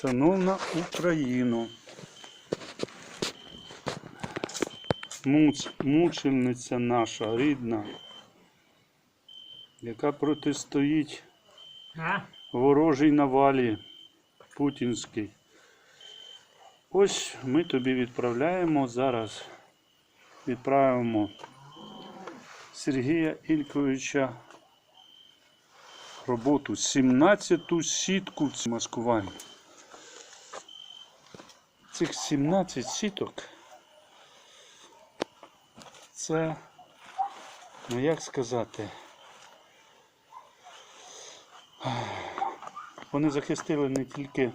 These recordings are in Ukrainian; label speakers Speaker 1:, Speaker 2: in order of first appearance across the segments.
Speaker 1: Шановна Україно, муч, мучениця наша рідна, яка протистоїть ворожій навалі путінській. Ось ми тобі відправляємо зараз. Відправимо Сергія Ільковича роботу 17-ту сітку маскування. Цих 17 сіток це, ну як сказати, вони захистили не тільки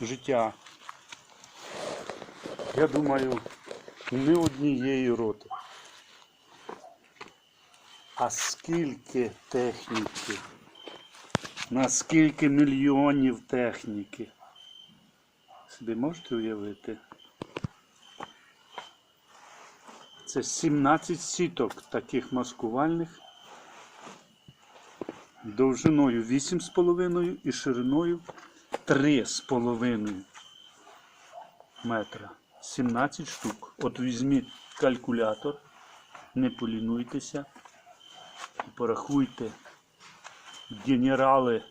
Speaker 1: життя, я думаю, не однієї роти. А скільки техніки, на скільки мільйонів техніки. Собі можете уявити? Це 17 сіток таких маскувальних довжиною 8,5 і шириною 3,5 метра. 17 штук. От візьміть калькулятор, не полінуйтеся і порахуйте, генерали,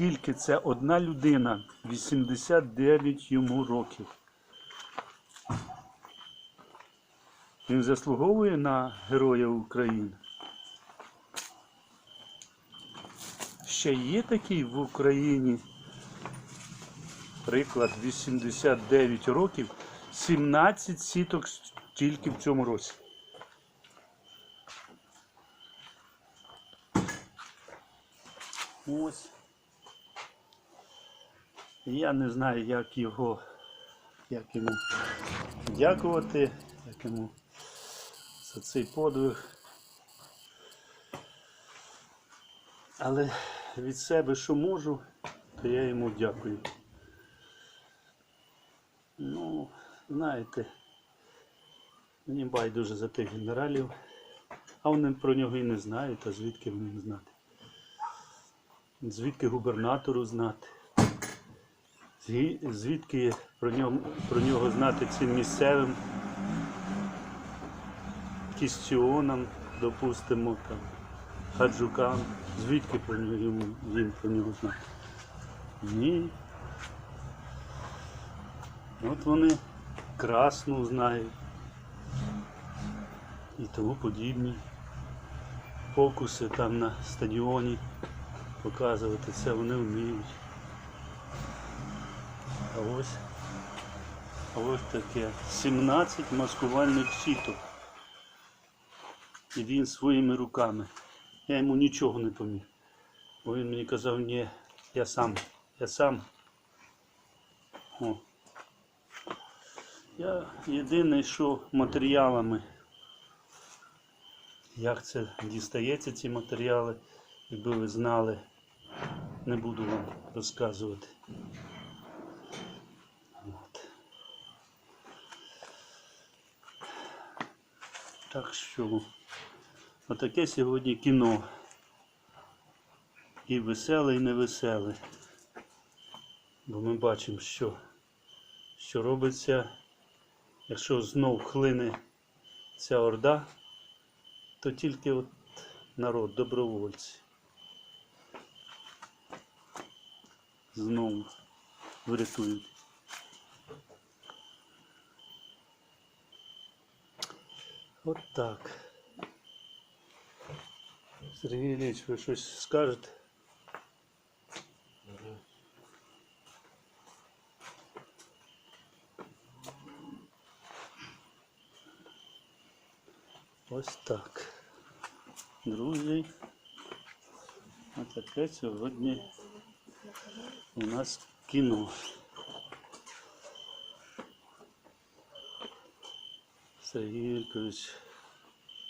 Speaker 1: скільки це одна людина, 89 йому років. Він заслуговує на Героя України. Ще є такий в Україні приклад 89 років, 17 сіток тільки в цьому році. Ось. Я не знаю, як його, як йому дякувати, як йому за цей подвиг. Але від себе, що можу, то я йому дякую. Ну, знаєте, мені байдуже за тих генералів, а вони про нього і не знають, а звідки вони знати? Звідки губернатору знати? Зві- Звідки про нього, про нього знати цим місцевим кістіонам, допустимо, там, хаджукам? Звідки про нього їм, їм про нього знати? Ні. От вони красну знають і тому подібні. Фокуси там на стадіоні показувати це вони вміють. Ось, ось таке 17 маскувальних сіток. І він своїми руками. Я йому нічого не поміг. Бо він мені казав, ні, я сам, я сам. О. Я єдине, що матеріалами, як це дістається ці матеріали, якби ви знали, не буду вам розказувати. Так що, отаке сьогодні кіно. І веселе, і невеселе. Бо ми бачимо, що, що робиться, якщо знов хлине ця орда, то тільки от народ, добровольці. Знову врятують. От так. Сергій Ілліч, ви щось скажете? Ось так. Друзі, отаке сьогодні у нас кіно. Сергій Ількович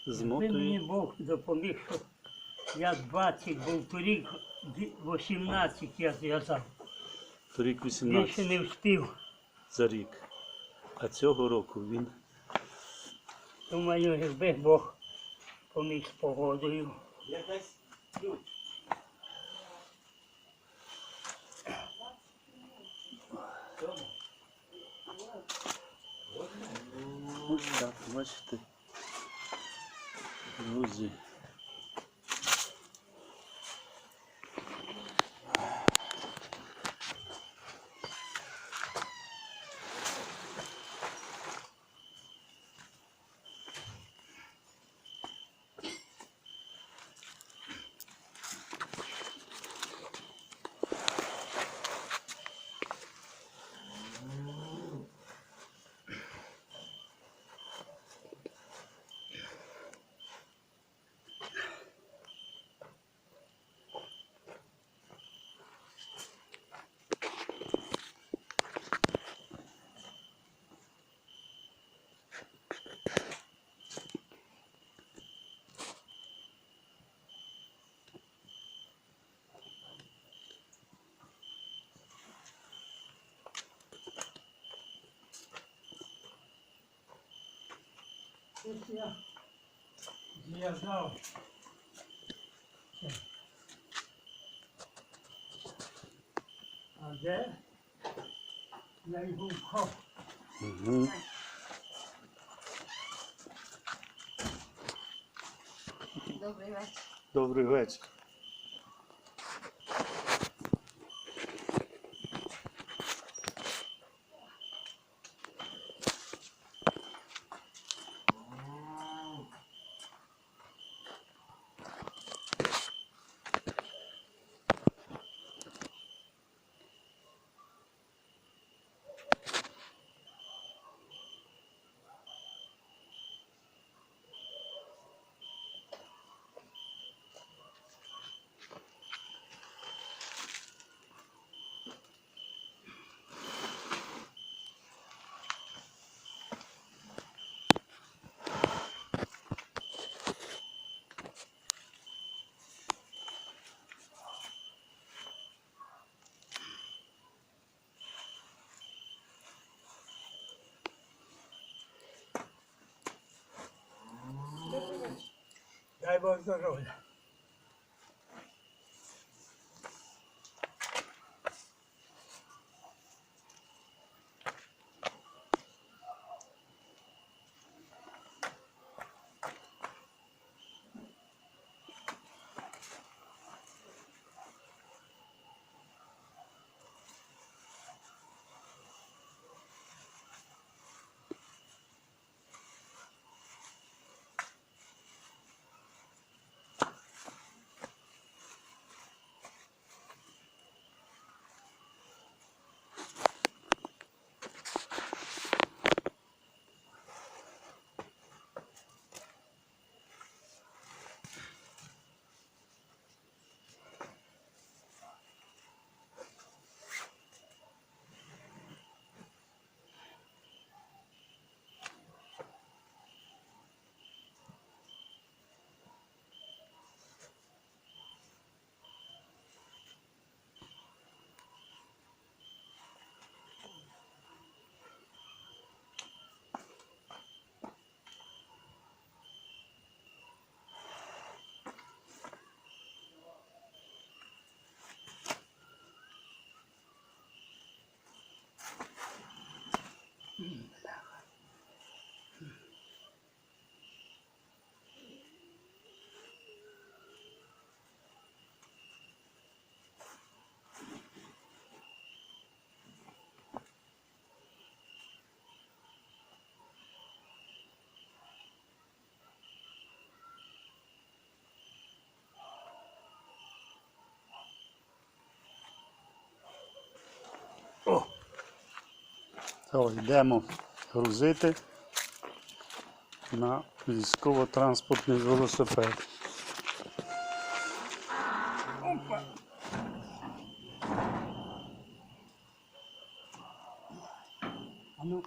Speaker 2: Ви мені
Speaker 1: змотує.
Speaker 2: Бог допоміг, що я 20 був торік, ді- 18 я зв'язав.
Speaker 1: Торік
Speaker 2: Більше
Speaker 1: 18
Speaker 2: не встиг.
Speaker 1: за рік. А цього року він
Speaker 2: Думаю, якби Бог поміг з погодою.
Speaker 1: Так, бачите. Друзі.
Speaker 2: Тут я знав. А де? Я його вхов.
Speaker 1: Угу.
Speaker 3: Добрий вечір.
Speaker 1: Добрий вечір.
Speaker 2: Saibos da
Speaker 1: Rosa. То, йдемо грузити на військово-транспортний велосипед.
Speaker 2: Опа! А ну,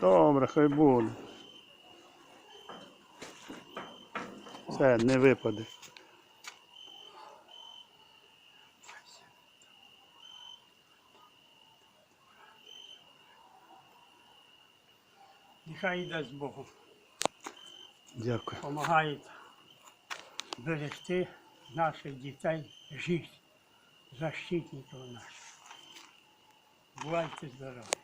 Speaker 1: Добре, хай буде. Все, не випаде.
Speaker 2: Нехай з Богу.
Speaker 1: Дякую.
Speaker 2: Помагають берегти наших дітей, життя, защитників наших. Бувайте здорові.